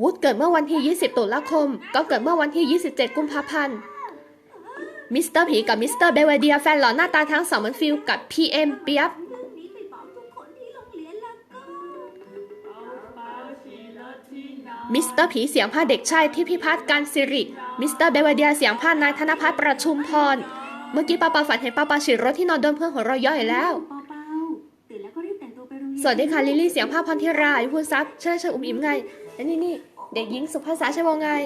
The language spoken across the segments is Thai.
วูดเกิดเมื่อวันที่ 20 ตุลาคม ก็เกิดเมื่อวันที่ 27 กุมภาพันธ์ มิสเตอร์ผีกับมิสเตอร์เบเวเดียแฟนหล่อหน้าตาทั้งสองเหมือนฟิลกับพีเอ็มเปียบมิสเตอร์ผีเสียงพาเด็กชายที่พิพัฒน์การสิริ มิสเตอร์เบเวเดียเสียงพานายธนพัฒน์ประชุมพร เมื่อกี้ป้าปาฝันเห็นป้าปาฉีดรถที่นอนโดนเพื่อนหัวเราะย่อยแล้วสวัสดีค่ะลิลี่เสียงภาพพรทิราอยู่พูดซับเชิญเชิญอุ้มอิ่มไง นี่นี่ เด็กหญิงสุภาษาชวง่าย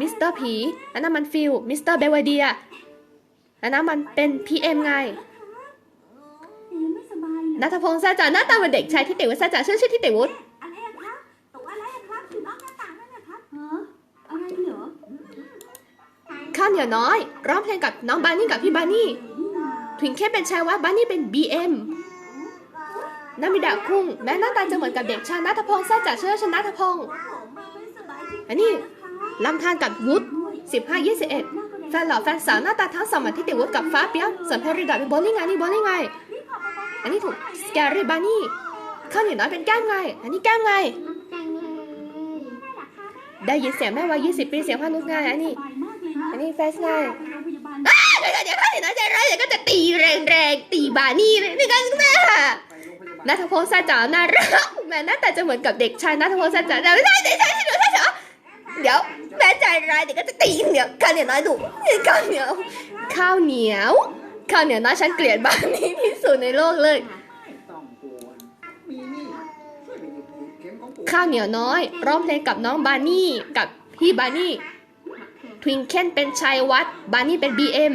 มิสเตอร์ผี อันนั้นมันฟิล มิสเตอร์เบลวเดีย อันนั้นมันเป็นพีเอ็มไงนัทพงศ์ซาจ่าหน้าตาเหมือนเด็กชายที่เต๋วุฒิซาจ่าชื่อชื่อที่เต๋วุฒิอะไรครับตกอะไรครับอยู่นอกหน้าต่างนั่นนะครับฮะอะไรเหรอข้าวเหนียวน้อย ร้องเพลงกับน้องบานี่กับพี่บานี่ทวิงแค่เป็นชายวัดบานี่เป็นบีเอ็ม นามิดาคุ้งแม้หน้าตาจะเหมือนกับเด็กชายนัทพงศ์แซาจ่าชื่อชนะทพงศ์อันนี้ลำธารกับวุฒิสิบห้ายี่สิบเอ็ดแฟนหล่อแฟนสาวหน้าตาทั้งสองเหมือนที่เต๋วุฒิกับฟ้าเปียกส่วนเพริดาเป็นโบลิ่งไงนี่โบลิ่งไง อันนี้ถูกสแกรี่บานี่ข้าวเหนียวน้อยเป็นแก้มไง อันนี้แก้มไง ได้ยินเสียงแม่วัยยี่สิบปีเสียงพานุษไงอันนี้ อันนี้เฟสไงโรงพยาบาลเดี๋ยวเดี๋ยวข้าวเหนียวน้อยใจร้ายเดี๋ยวก็จะตีแรงๆตีบานี่เลยนี่กันนะ นัทพงศ์ซาจ๋าน่ารักแม่หน้าตาจะเหมือนกับเด็กชายนัทพงศ์ซาจ๋าแต่ไม่ใช่เด็กชายที่หนูซาจ๋าเดี๋ยวแม่ใจร้ายเดี๋ยวก็จะตีเหนียวข้าวเหนียวน้อยดุข้าวเหนียว ข้าวเหนียว ข้าวเหนียวน้อยฉันเกลียดบานี่ที่สุดในโลกเลย ข้าวเหนียวน้อย ร้องเพลงกับน้องบานี่กับพี่บานี่ทวิงเคนเป็นชายวัดบานี่เป็น BM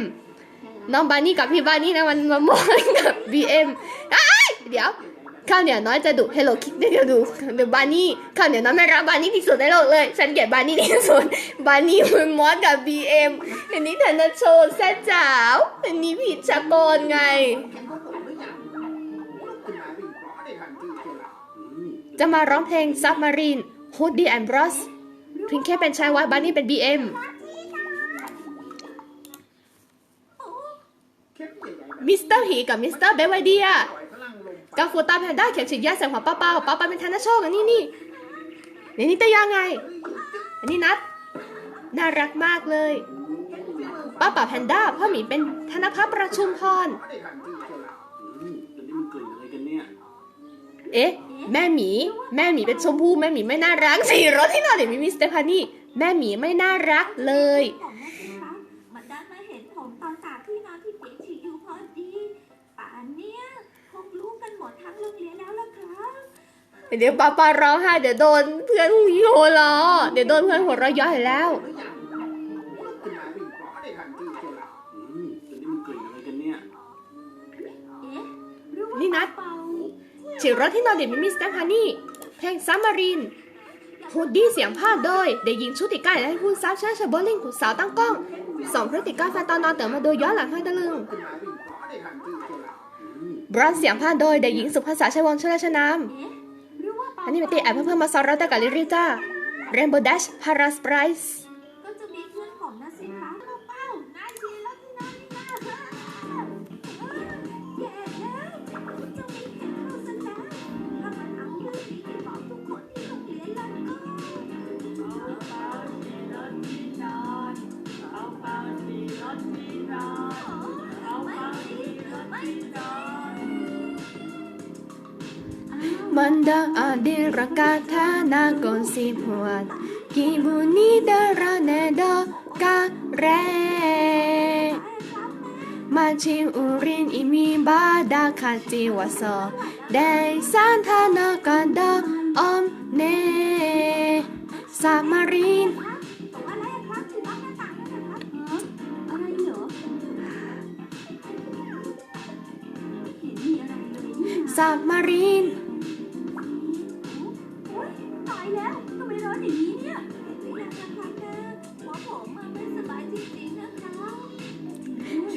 น้องบานี่กับพี่บานี่นะมันมามยกับ BM อ้ายเดี๋ยว ข้าวเหนียวน้อยจะดุ Hello Kitty เดี๋ยวดูเดี๋ยวบานี่ข้าวเหนียวน้อยไม่รักบานี่ที่สุดในโลกเลย ฉันเกลียดบานี่ที่สุดบานี่มันมอสกับ BM อันนี้ธนโชว์แซ่จ๋าวอันนี้ผิดชากรไงเข็มของปู่หรือยังลุกขึ้นมาวิ่งเพราะได้ทันทีเชียวล่ะอืมจะมาร้องเพลง Submarine Hoodie and Bros ทวิงเคนเป็นชายวัดบานี่เป็น BM เข็มมิสเตอร์หีกับมิสเตอร์เบวเดีย กาฟูตาแพนด้าเข็มฉีดยาใส่หัวป้าเป้าป้าป้าเป็นธนโชคอันนี้นี่นี่นี่ตะยังไง อันนี้นัดน่ารักมากเลยป้าป่าแพนด้าพ่อหมีเป็นธนพัฒน์ประชุมพรเพราะได้ทันทีเชียวล่ะอืมตอนนี้มันกลิ่นอะไรกันเนี่ยเอ๊ะ แม่หมี แม่หมีเป็นชมพู่แม่หมีไม่น่ารักสิรถที่นอนเดี๋ยวมีมิสเตอร์พานี่แม่หมีไม่น่ารักเลย ผมนะครับมันดันมาเห็นผมตอนตากที่นอนที่เปียกฉี่อยู่พอดี ป่านเนี้ยคงรู้กันหมดทั้งโรงเรียนแล้วล่ะครับ เดี๋ยวป้าป้าร้องไห้เดี๋ยวโดนเพื่อนหัวล้อเดี๋ยวโดนเพื่อนหัวเราะเย่อยแล้วหรือยังลุกขึ้นมาวิ่งเพราะได้ทันทีเชียวล่ะอืมตอนนี้มันกลิ่นอะไรกันเนี่ยเอ๊ะหรือว่านี่นัดเป่าฉีดรถที่นอนเดี๋ยวมีมิสเตอร์พานี่เพลงซัมมารีนฮูดดี้เสียงภาคโดยเด็กหญิงชุติก้าและคุณสาวเชอร์เชอร์โบลิ่งคุณสาวตั้งกล้องสองพฤติกาแฟนตอนนอนเต๋อมาดูย้อนหลังให้ตะลึงขึ้นมาวิ่งเพราะได้ทันทีเชียวล่ะอืมบรอนซ์เสียงภาคโดยเด็กหญิงสุภาษาชัยวงศ์เชอร์ชนามเอันนี้เป็นตีแอบเพิ่มมาซอร์ตกับลิริจ้าเรนโบว์ดัชพาราสไพรส์ มันดาอาดิรากาธานากอนสิพวดกิบุนีดาราเนดกาเรมาชิมอุรินอิมีบา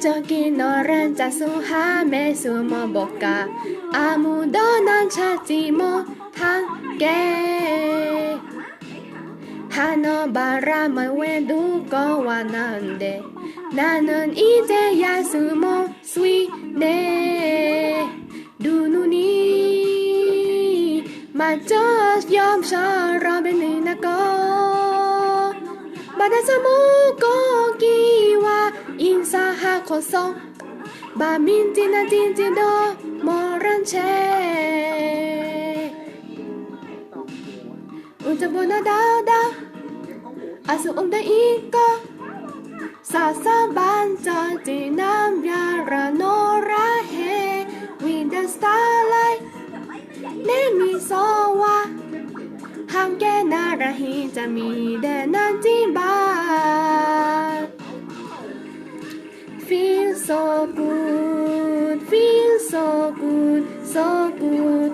จอกินอรันจะสุฮาเมสุโมบกาอามูโดนันชาจิโมทังเกฮานอบารามาเวดูโกวานันเดนา นันอีเจยาสุโมสวีเนดูนูนีมาเจอยอมชาเราเป็นนี่นะก็บาดาสมูก็กีว่าอินสาหาโคซองบามินจินาจินจิโดมอรันเชอุนจะบนาดาวดาวอาสุองได้อีกก็สาสาบานจอจีน้ำยาราโนราเฮวีเดสตาร์ไลเนมีโซวาห้ามแกนาราฮีจะมีแดนันจิบา so good, feel so good, so good,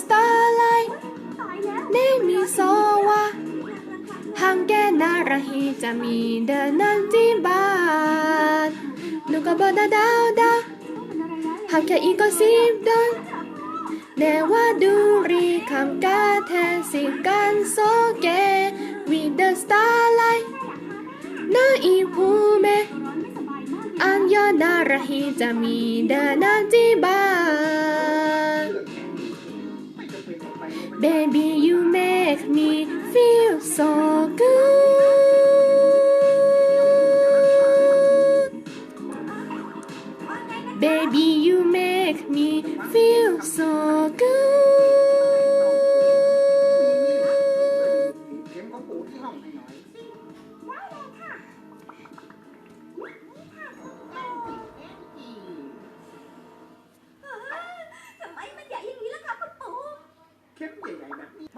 สตาร์ไลเนมีโซวาห้ามแกนาราฮีจะมีเดนันจิบานลูกบาดาดาดาห้าแค่อีกก็สิบดินเนว่าดูรีคำกาแทนสิกันโซเก วีเดอร์สตาร์ไลนาอีพูเมอันยอนาราฮีจะมีเดนาจิบา Baby you make me feel so good 我们。